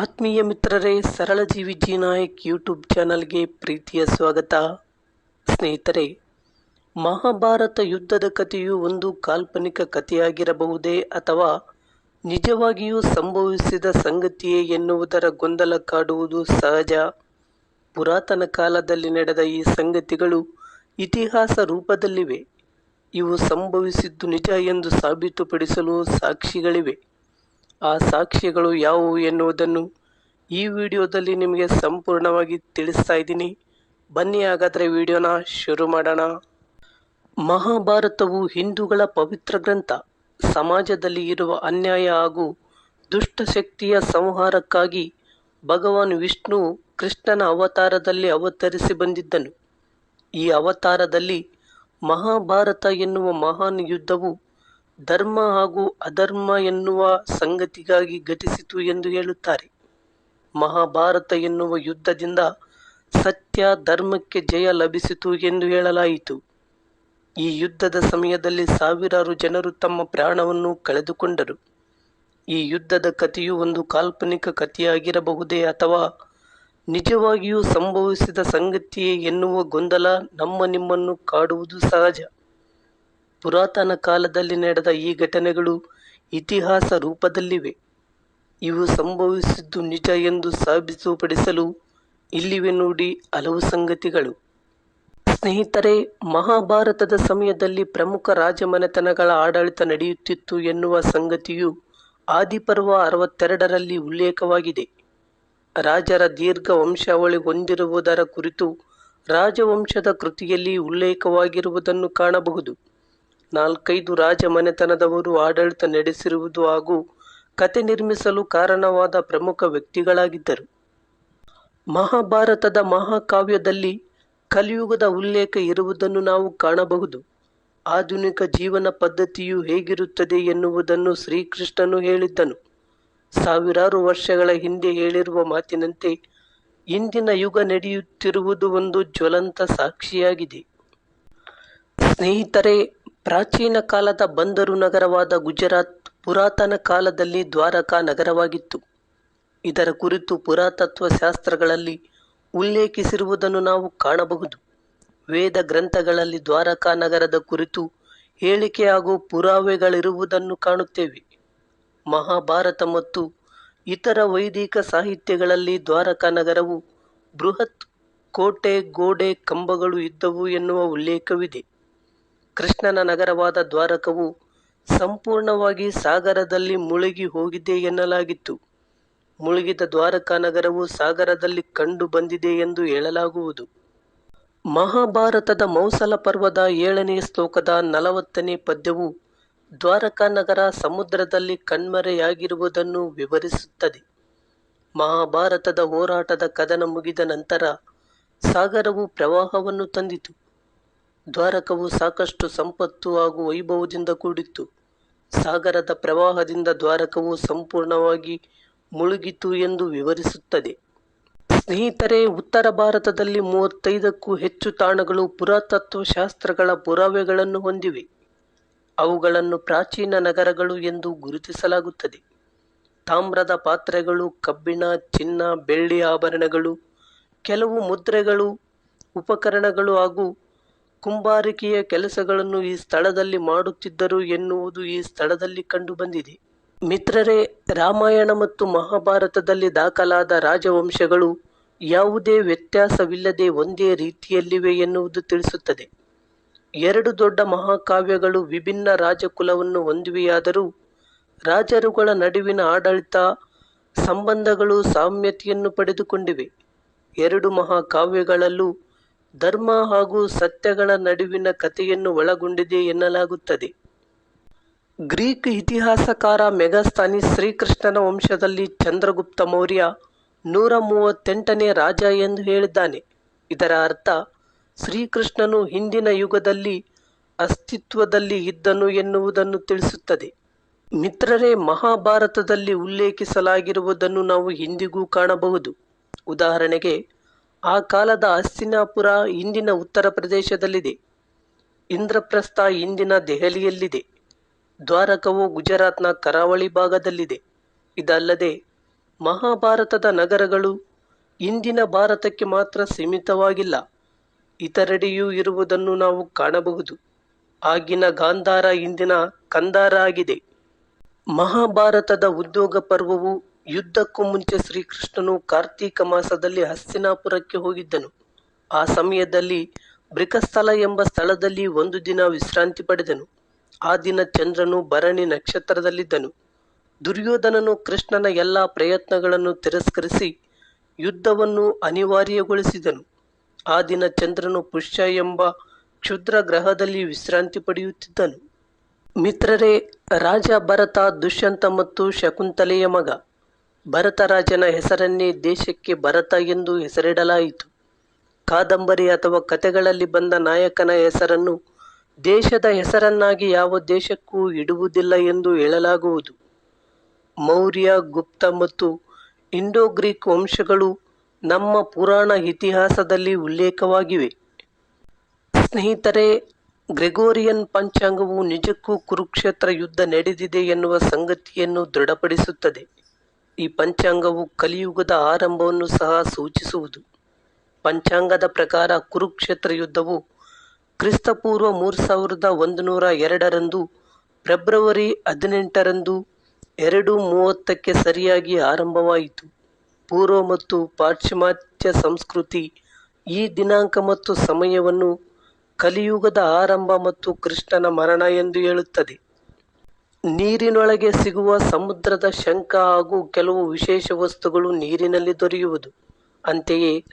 ಆತ್ಮೀಯ ಮಿತ್ರರೇ, ಸರಳ ಜೀವಿ ಜಿ ನಾಯಕ್ ಯೂಟ್ಯೂಬ್ ಚಾನಲ್ಗೆ ಪ್ರೀತಿಯ ಸ್ವಾಗತ. ಸ್ನೇಹಿತರೆ, ಮಹಾಭಾರತ ಯುದ್ಧದ ಕಥೆಯು ಒಂದು ಕಾಲ್ಪನಿಕ ಕಥೆಯಾಗಿರಬಹುದೇ ಅಥವಾ ನಿಜವಾಗಿಯೂ ಸಂಭವಿಸಿದ ಸಂಗತಿಯೇ ಎನ್ನುವುದರ ಗೊಂದಲ ಕಾಡುವುದು ಸಹಜ? ಪುರಾತನ ಕಾಲದಲ್ಲಿ ನಡೆದ ಈ ಸಂಗತಿಗಳು ಇತಿಹಾಸ ರೂಪದಲ್ಲಿವೆ. ಇವು ಸಂಭವಿಸಿದ್ದು ನಿಜ ಎಂದು ಸಾಬೀತುಪಡಿಸಲು ಸಾಕ್ಷಿಗಳಿವೆ. ಆ ಸಾಕ್ಷಿಗಳು ಯಾವುವು ಎನ್ನುವುದನ್ನು ಈ ವಿಡಿಯೋದಲ್ಲಿ ನಿಮಗೆ ಸಂಪೂರ್ಣವಾಗಿ ತಿಳಿಸ್ತಾ ಇದ್ದೀನಿ. ಬನ್ನಿ ಹಾಗಾದರೆ ವಿಡಿಯೋನ ಶುರು ಮಾಡೋಣ. ಮಹಾಭಾರತವು ಹಿಂದೂಗಳ ಪವಿತ್ರ ಗ್ರಂಥ, ಸಮಾಜದಲ್ಲಿ ಇರುವ ಅನ್ಯಾಯ ಹಾಗೂ ದುಷ್ಟಶಕ್ತಿಯ ಸಂಹಾರಕ್ಕಾಗಿ ಭಗವಾನ್ ವಿಷ್ಣು ಕೃಷ್ಣನ ಅವತಾರದಲ್ಲಿ ಅವತರಿಸಿ ಬಂದಿದ್ದನು. ಈ ಅವತಾರದಲ್ಲಿ ಮಹಾಭಾರತ ಎನ್ನುವ ಮಹಾನ್ ಯುದ್ಧವು ಧರ್ಮ ಹಾಗೂ ಅಧರ್ಮ ಎನ್ನುವ ಸಂಗತಿಗಾಗಿ ಘಟಿಸಿತು ಎಂದು ಹೇಳುತ್ತಾರೆ. ಮಹಾಭಾರತ ಎನ್ನುವ ಯುದ್ಧದಿಂದ ಸತ್ಯ ಧರ್ಮಕ್ಕೆ ಜಯ ಲಭಿಸಿತು ಎಂದು ಹೇಳಲಾಯಿತು. ಈ ಯುದ್ಧದ ಸಮಯದಲ್ಲಿ ಸಾವಿರಾರು ಜನರು ತಮ್ಮ ಪ್ರಾಣವನ್ನು ಕಳೆದುಕೊಂಡರು. ಈ ಯುದ್ಧದ ಕಥೆಯು ಒಂದು ಕಾಲ್ಪನಿಕ ಕಥೆಯಾಗಿರಬಹುದೇ ಅಥವಾ ನಿಜವಾಗಿಯೂ ಸಂಭವಿಸಿದ ಸಂಗತಿಯೇ ಎನ್ನುವ ಗೊಂದಲ ನಮ್ಮ ನಿಮ್ಮನ್ನು ಕಾಡುವುದು ಸಹಜ. ಪುರಾತನ ಕಾಲದಲ್ಲಿ ನಡೆದ ಈ ಘಟನೆಗಳು ಇತಿಹಾಸ ರೂಪದಲ್ಲಿವೆ. ಇವು ಸಂಭವಿಸಿದ್ದು ನಿಜ ಎಂದು ಸಾಬೀತುಪಡಿಸಲು ಇಲ್ಲಿವೆ ನೋಡಿ ಹಲವು ಸಂಗತಿಗಳು. ಸ್ನೇಹಿತರೆ, ಮಹಾಭಾರತದ ಸಮಯದಲ್ಲಿ ಪ್ರಮುಖ ರಾಜಮನೆತನಗಳ ಆಡಳಿತ ನಡೆಯುತ್ತಿತ್ತು ಎನ್ನುವ ಸಂಗತಿಯು ಆದಿಪರ್ವ ಅರವತ್ತೆರಡರಲ್ಲಿ ಉಲ್ಲೇಖವಾಗಿದೆ. ರಾಜರ ದೀರ್ಘ ವಂಶಾವಳಿ ಹೊಂದಿರುವುದರ ಕುರಿತು ರಾಜವಂಶದ ಕೃತಿಯಲ್ಲಿ ಉಲ್ಲೇಖವಾಗಿರುವುದನ್ನು ಕಾಣಬಹುದು. ನಾಲ್ಕೈದು ರಾಜಮನೆತನದವರು ಆಡಳಿತ ನಡೆಸಿರುವುದು ಹಾಗೂ ಕತೆ ನಿರ್ಮಿಸಲು ಕಾರಣವಾದ ಪ್ರಮುಖ ವ್ಯಕ್ತಿಗಳಾಗಿದ್ದರು. ಮಹಾಭಾರತದ ಮಹಾಕಾವ್ಯದಲ್ಲಿ ಕಲಿಯುಗದ ಉಲ್ಲೇಖ ಇರುವುದನ್ನು ನಾವು ಕಾಣಬಹುದು. ಆಧುನಿಕ ಜೀವನ ಪದ್ಧತಿಯು ಹೇಗಿರುತ್ತದೆ ಎನ್ನುವುದನ್ನು ಶ್ರೀಕೃಷ್ಣನು ಹೇಳಿದ್ದನು. ಸಾವಿರಾರು ವರ್ಷಗಳ ಹಿಂದೆ ಹೇಳಿರುವ ಮಾತಿನಂತೆ ಇಂದಿನ ಯುಗ ನಡೆಯುತ್ತಿರುವುದು ಒಂದು ಜ್ವಲಂತ ಸಾಕ್ಷಿಯಾಗಿದೆ. ಸ್ನೇಹಿತರೆ ಪ್ರಾಚೀನ ಕಾಲದ ಬಂದರು ನಗರವಾದ ಗುಜರಾತ್ ಪುರಾತನ ಕಾಲದಲ್ಲಿ ದ್ವಾರಕಾ ನಗರವಾಗಿತ್ತು. ಇದರ ಕುರಿತು ಪುರಾತತ್ವ ಶಾಸ್ತ್ರಗಳಲ್ಲಿ ಉಲ್ಲೇಖಿಸಿರುವುದನ್ನು ನಾವು ಕಾಣಬಹುದು. ವೇದ ಗ್ರಂಥಗಳಲ್ಲಿ ದ್ವಾರಕಾ ನಗರದ ಕುರಿತು ಹೇಳಿಕೆ ಹಾಗೂ ಪುರಾವೆಗಳಿರುವುದನ್ನು ಕಾಣುತ್ತೇವೆ. ಮಹಾಭಾರತ ಮತ್ತು ಇತರ ವೈದಿಕ ಸಾಹಿತ್ಯಗಳಲ್ಲಿ ದ್ವಾರಕಾ ನಗರವು ಬೃಹತ್ ಕೋಟೆ ಗೋಡೆ ಕಂಬಗಳು ಇದ್ದವು ಎನ್ನುವ ಉಲ್ಲೇಖವಿದೆ. ಕೃಷ್ಣನ ನಗರವಾದ ದ್ವಾರಕವು ಸಂಪೂರ್ಣವಾಗಿ ಸಾಗರದಲ್ಲಿ ಮುಳುಗಿ ಹೋಗಿದೆ ಎನ್ನಲಾಗಿತ್ತು. ಮುಳುಗಿದ ದ್ವಾರಕಾ ನಗರವು ಸಾಗರದಲ್ಲಿ ಕಂಡು ಬಂದಿದೆ ಎಂದು ಹೇಳಲಾಗುವುದು. ಮಹಾಭಾರತದ ಮೌಸಲ ಪರ್ವದ ಏಳನೇ ಶ್ಲೋಕದ ನಲವತ್ತನೇ ಪದ್ಯವು ದ್ವಾರಕಾ ನಗರ ಸಮುದ್ರದಲ್ಲಿ ಕಣ್ಮರೆಯಾಗಿರುವುದನ್ನು ವಿವರಿಸುತ್ತದೆ. ಮಹಾಭಾರತದ ಹೋರಾಟದ ಕದನ ಮುಗಿದ ನಂತರ ಸಾಗರವು ಪ್ರವಾಹವನ್ನು ತಂದಿತು. ದ್ವಾರಕವು ಸಾಕಷ್ಟು ಸಂಪತ್ತು ಹಾಗೂ ವೈಭವದಿಂದ ಕೂಡಿತ್ತು. ಸಾಗರದ ಪ್ರವಾಹದಿಂದ ದ್ವಾರಕವು ಸಂಪೂರ್ಣವಾಗಿ ಮುಳುಗಿತು ಎಂದು ವಿವರಿಸುತ್ತದೆ. ಸ್ನೇಹಿತರೆ, ಉತ್ತರ ಭಾರತದಲ್ಲಿ ಮೂವತ್ತೈದಕ್ಕೂ ಹೆಚ್ಚು ತಾಣಗಳು ಪುರಾತತ್ವ ಶಾಸ್ತ್ರಗಳ ಪುರಾವೆಗಳನ್ನು ಹೊಂದಿವೆ. ಅವುಗಳನ್ನು ಪ್ರಾಚೀನ ನಗರಗಳು ಎಂದು ಗುರುತಿಸಲಾಗುತ್ತದೆ. ತಾಮ್ರದ ಪಾತ್ರೆಗಳು, ಕಬ್ಬಿಣ, ಚಿನ್ನ, ಬೆಳ್ಳಿ ಆಭರಣಗಳು, ಕೆಲವು ಮುದ್ರೆಗಳು, ಉಪಕರಣಗಳು ಹಾಗೂ ಕುಂಬಾರಿಕೆಯ ಕೆಲಸಗಳನ್ನು ಈ ಸ್ಥಳದಲ್ಲಿ ಮಾಡುತ್ತಿದ್ದರು ಎನ್ನುವುದು ಈ ಸ್ಥಳದಲ್ಲಿ ಕಂಡುಬಂದಿದೆ ಮಿತ್ರರೇ, ರಾಮಾಯಣ ಮತ್ತು ಮಹಾಭಾರತದಲ್ಲಿ ದಾಖಲಾದ ರಾಜವಂಶಗಳು ಯಾವುದೇ ವ್ಯತ್ಯಾಸವಿಲ್ಲದೆ ಒಂದೇ ರೀತಿಯಲ್ಲಿವೆ ಎನ್ನುವುದು ತಿಳಿಸುತ್ತದೆ. ಎರಡು ದೊಡ್ಡ ಮಹಾಕಾವ್ಯಗಳು ವಿಭಿನ್ನ ರಾಜಕುಲವನ್ನು ಹೊಂದಿವೆಯಾದರೂ ರಾಜರುಗಳ ನಡುವಿನ ಆಡಳಿತ, ಸಂಬಂಧಗಳು, ಸಾಮ್ಯತೆಯನ್ನು ಪಡೆದುಕೊಂಡಿವೆ. ಎರಡು ಮಹಾಕಾವ್ಯಗಳಲ್ಲೂ ಧರ್ಮ ಹಾಗೂ ಸತ್ಯಗಳ ನಡುವಿನ ಕಥೆಯನ್ನು ಒಳಗೊಂಡಿದೆ ಎನ್ನಲಾಗುತ್ತದೆ. ಗ್ರೀಕ್ ಇತಿಹಾಸಕಾರ ಮೆಗಾಸ್ಥಾನಿ ಶ್ರೀಕೃಷ್ಣನ ವಂಶದಲ್ಲಿ ಚಂದ್ರಗುಪ್ತ ಮೌರ್ಯ ನೂರ ಮೂವತ್ತೆಂಟನೇ ರಾಜ ಎಂದು ಹೇಳಿದ್ದಾನೆ. ಇದರ ಅರ್ಥ, ಶ್ರೀಕೃಷ್ಣನು ಹಿಂದಿನ ಯುಗದಲ್ಲಿ ಅಸ್ತಿತ್ವದಲ್ಲಿ ಇದ್ದನು ಎನ್ನುವುದನ್ನು ತಿಳಿಸುತ್ತದೆ. ಮಿತ್ರರೇ, ಮಹಾಭಾರತದಲ್ಲಿ ಉಲ್ಲೇಖಿಸಲಾಗಿರುವುದನ್ನು ನಾವು ಇಂದಿಗೂ ಕಾಣಬಹುದು. ಉದಾಹರಣೆಗೆ ಆ ಕಾಲದ ಹಸ್ತಿನಾಪುರ ಇಂದಿನ ಉತ್ತರ ಪ್ರದೇಶದಲ್ಲಿದೆ. ಇಂದ್ರಪ್ರಸ್ಥ ಇಂದಿನ ದೆಹಲಿಯಲ್ಲಿದೆ. ದ್ವಾರಕವು ಗುಜರಾತ್ನ ಕರಾವಳಿ ಭಾಗದಲ್ಲಿದೆ. ಇದಲ್ಲದೆ ಮಹಾಭಾರತದ ನಗರಗಳು ಇಂದಿನ ಭಾರತಕ್ಕೆ ಮಾತ್ರ ಸೀಮಿತವಾಗಿಲ್ಲ. ಇತರೆಡೆಯೂ ಇರುವುದನ್ನು ನಾವು ಕಾಣಬಹುದು. ಆಗಿನ ಗಾಂಧಾರ ಇಂದಿನ ಕಂದಾರ ಆಗಿದೆ. ಮಹಾಭಾರತದ ಉದ್ಯೋಗ ಪರ್ವವು ಯುದ್ಧಕ್ಕೂ ಮುಂಚೆ ಶ್ರೀಕೃಷ್ಣನು ಕಾರ್ತೀಕ ಮಾಸದಲ್ಲಿ ಹಸ್ತಿನಾಪುರಕ್ಕೆ ಹೋಗಿದ್ದನು. ಆ ಸಮಯದಲ್ಲಿ ಬ್ರಿಕಸ್ಥಲ ಎಂಬ ಸ್ಥಳದಲ್ಲಿ ಒಂದು ದಿನ ವಿಶ್ರಾಂತಿ ಪಡೆದನು. ಆ ದಿನ ಚಂದ್ರನು ಭರಣಿ ನಕ್ಷತ್ರದಲ್ಲಿದ್ದನು. ದುರ್ಯೋಧನನು ಕೃಷ್ಣನ ಎಲ್ಲ ಪ್ರಯತ್ನಗಳನ್ನು ತಿರಸ್ಕರಿಸಿ ಯುದ್ಧವನ್ನು ಅನಿವಾರ್ಯಗೊಳಿಸಿದನು. ಆ ದಿನ ಚಂದ್ರನು ಪುಷ್ಯ ಎಂಬ ಕ್ಷುದ್ರ ಗ್ರಹದಲ್ಲಿ ವಿಶ್ರಾಂತಿ ಪಡೆಯುತ್ತಿದ್ದನು. ಮಿತ್ರರೇ, ರಾಜ ಭರತ ದುಷ್ಯಂತ ಮತ್ತು ಶಕುಂತಲೆಯ ಮಗ. ಭರತರಾಜನ ಹೆಸರನ್ನೇ ದೇಶಕ್ಕೆ ಭರತ ಎಂದು ಹೆಸರಿಡಲಾಯಿತು. ಕಾದಂಬರಿ ಅಥವಾ ಕಥೆಗಳಲ್ಲಿ ಬಂದ ನಾಯಕನ ಹೆಸರನ್ನು ದೇಶದ ಹೆಸರನ್ನಾಗಿ ಯಾವ ದೇಶಕ್ಕೂ ಇಡುವುದಿಲ್ಲ ಎಂದು ಹೇಳಲಾಗುವುದು. ಮೌರ್ಯ, ಗುಪ್ತ ಮತ್ತು ಇಂಡೋ ಗ್ರೀಕ್ ವಂಶಗಳು ನಮ್ಮ ಪುರಾಣ ಇತಿಹಾಸದಲ್ಲಿ ಉಲ್ಲೇಖವಾಗಿವೆ. ಸ್ನೇಹಿತರೆ, ಗ್ರೆಗೋರಿಯನ್ ಪಂಚಾಂಗವು ನಿಜಕ್ಕೂ ಕುರುಕ್ಷೇತ್ರ ಯುದ್ಧ ನಡೆದಿದೆ ಎನ್ನುವ ಸಂಗತಿಯನ್ನು ದೃಢಪಡಿಸುತ್ತದೆ. ಈ ಪಂಚಾಂಗವು ಕಲಿಯುಗದ ಆರಂಭವನ್ನು ಸಹ ಸೂಚಿಸುವುದು. ಪಂಚಾಂಗದ ಪ್ರಕಾರ ಕುರುಕ್ಷೇತ್ರ ಯುದ್ಧವು ಕ್ರಿಸ್ತಪೂರ್ವ ಮೂರು ಸಾವಿರದ ಒಂದು ನೂರ ಎರಡರಂದು ಫೆಬ್ರವರಿ ಹದಿನೆಂಟರಂದು ಎರಡು ಮೂವತ್ತಕ್ಕೆ ಸರಿಯಾಗಿ ಆರಂಭವಾಯಿತು. ಪೂರ್ವ ಮತ್ತು ಪಾಶ್ಚಿಮಾತ್ಯ ಸಂಸ್ಕೃತಿ ಈ ದಿನಾಂಕ ಮತ್ತು ಸಮಯವನ್ನು ಕಲಿಯುಗದ ಆರಂಭ ಮತ್ತು ಕೃಷ್ಣನ ಮರಣ ಎಂದು ಹೇಳುತ್ತದೆ. ನೀರಿನೊಳಗೆ ಸಿಗುವ ಸಮುದ್ರದ ಶಂಖ ಹಾಗೂ ಕೆಲವು ವಿಶೇಷ ವಸ್ತುಗಳು ನೀರಿನಲ್ಲಿ ದೊರೆಯುವುದು. ಅಂತೆಯೇ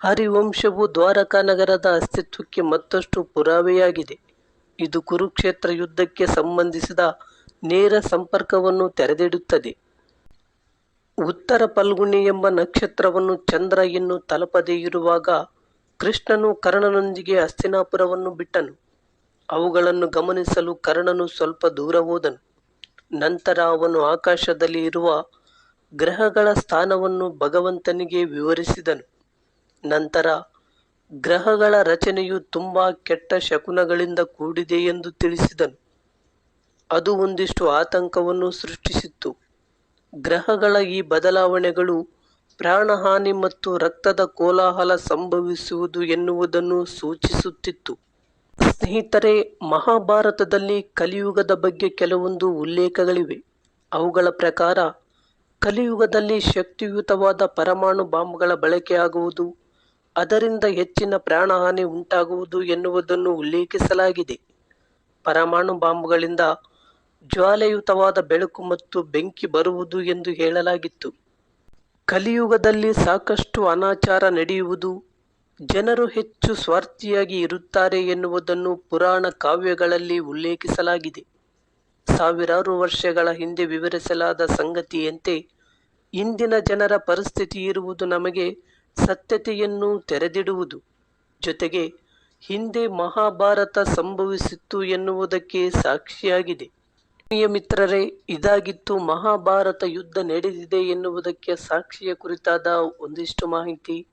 ಹರಿವಂಶವು ದ್ವಾರಕಾ ನಗರದ ಅಸ್ತಿತ್ವಕ್ಕೆ ಮತ್ತಷ್ಟು ಪುರಾವೆಯಾಗಿದೆ. ಇದು ಕುರುಕ್ಷೇತ್ರ ಯುದ್ಧಕ್ಕೆ ಸಂಬಂಧಿಸಿದ ನೇರ ಸಂಪರ್ಕವನ್ನು ತೆರೆದಿಡುತ್ತದೆ. ಉತ್ತರ ಪಲ್ಗುಣಿ ಎಂಬ ನಕ್ಷತ್ರವನ್ನು ಚಂದ್ರ ಇನ್ನು ತಲುಪದೇ ಇರುವಾಗ ಕೃಷ್ಣನು ಕರ್ಣನೊಂದಿಗೆ ಹಸ್ತಿನಾಪುರವನ್ನು ಬಿಟ್ಟನು. ಅವುಗಳನ್ನು ಗಮನಿಸಲು ಕರ್ಣನು ಸ್ವಲ್ಪ ದೂರ ಹೋದನು. ನಂತರ ಅವನು ಆಕಾಶದಲ್ಲಿ ಇರುವ ಗ್ರಹಗಳ ಸ್ಥಾನವನ್ನು ಭಗವಂತನಿಗೆ ವಿವರಿಸಿದನು. ನಂತರ, ಗ್ರಹಗಳ ರಚನೆಯು ತುಂಬಾ ಕೆಟ್ಟ ಶಕುನಗಳಿಂದ ಕೂಡಿದೆ ಎಂದು ತಿಳಿಸಿದನು. ಅದು ಒಂದಿಷ್ಟು ಆತಂಕವನ್ನು ಸೃಷ್ಟಿಸಿತ್ತು. ಗ್ರಹಗಳ ಈ ಬದಲಾವಣೆಗಳು ಪ್ರಾಣಹಾನಿ ಮತ್ತು ರಕ್ತದ ಕೋಲಾಹಲ ಸಂಭವಿಸುವುದು ಎನ್ನುವುದನ್ನು ಸೂಚಿಸುತ್ತಿತ್ತು. ಸ್ನೇಹಿತರೆ, ಮಹಾಭಾರತದಲ್ಲಿ ಕಲಿಯುಗದ ಬಗ್ಗೆ ಕೆಲವೊಂದು ಉಲ್ಲೇಖಗಳಿವೆ. ಅವುಗಳ ಪ್ರಕಾರ, ಕಲಿಯುಗದಲ್ಲಿ ಶಕ್ತಿಯುತವಾದ ಪರಮಾಣು ಬಾಂಬ್ಗಳ ಬಳಕೆಯಾಗುವುದು, ಅದರಿಂದ ಹೆಚ್ಚಿನ ಪ್ರಾಣಹಾನಿ ಉಂಟಾಗುವುದು ಎನ್ನುವುದನ್ನು ಉಲ್ಲೇಖಿಸಲಾಗಿದೆ. ಪರಮಾಣು ಬಾಂಬ್ಗಳಿಂದ ಜ್ವಾಲೆಯುತವಾದ ಬೆಳಕು ಮತ್ತು ಬೆಂಕಿ ಬರುವುದು ಎಂದು ಹೇಳಲಾಗಿತ್ತು. ಕಲಿಯುಗದಲ್ಲಿ ಸಾಕಷ್ಟು ಅನಾಚಾರ ನಡೆಯುವುದು ಜನರು ಹೆಚ್ಚು ಸ್ವಾರ್ಥಿಯಾಗಿ ಇರುತ್ತಾರೆ ಎನ್ನುವುದನ್ನು ಪುರಾಣ ಕಾವ್ಯಗಳಲ್ಲಿ ಉಲ್ಲೇಖಿಸಲಾಗಿದೆ. ಸಾವಿರಾರು ವರ್ಷಗಳ ಹಿಂದೆ ವಿವರಿಸಲಾದ ಸಂಗತಿಯಂತೆ, ಇಂದಿನ ಜನರ ಪರಿಸ್ಥಿತಿ ಇರುವುದು ನಮಗೆ ಸತ್ಯತೆಯನ್ನು ತೆರೆದಿಡುವುದು. ಜೊತೆಗೆ, ಹಿಂದೆ ಮಹಾಭಾರತ ಸಂಭವಿಸಿತ್ತು ಎನ್ನುವುದಕ್ಕೆ ಸಾಕ್ಷಿಯಾಗಿದೆ. ಮಿತ್ರರೇ, ಇದಾಗಿತ್ತು ಮಹಾಭಾರತ ಯುದ್ಧ ನಡೆದಿದೆ ಎನ್ನುವುದಕ್ಕೆ ಸಾಕ್ಷಿಯ ಕುರಿತಾದ ಒಂದಿಷ್ಟು ಮಾಹಿತಿ.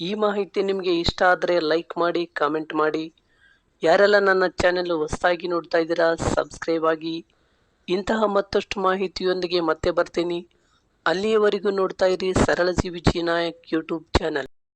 ಈ ಮಾಹಿತಿ ನಿಮಗೆ ಇಷ್ಟ ಆದರೆ ಲೈಕ್ ಮಾಡಿ ಕಾಮೆಂಟ್ ಮಾಡಿ. ಯಾರೆಲ್ಲ ನನ್ನ ಚಾನೆಲ್ ಹೊಸದಾಗಿ ನೋಡ್ತಾ ಇದ್ದೀರಾ ಸಬ್ಸ್ಕ್ರೈಬ್ ಆಗಿ. ಇಂತಹ ಮತ್ತಷ್ಟು ಮಾಹಿತಿಯೊಂದಿಗೆ ಮತ್ತೆ ಬರ್ತೀನಿ. ಅಲ್ಲಿಯವರೆಗೂ ನೋಡ್ತಾ ಇರಿ ಸರಳ ಜೀವಿ ನಾಯಕ್ ಯೂಟ್ಯೂಬ್ ಚಾನಲ್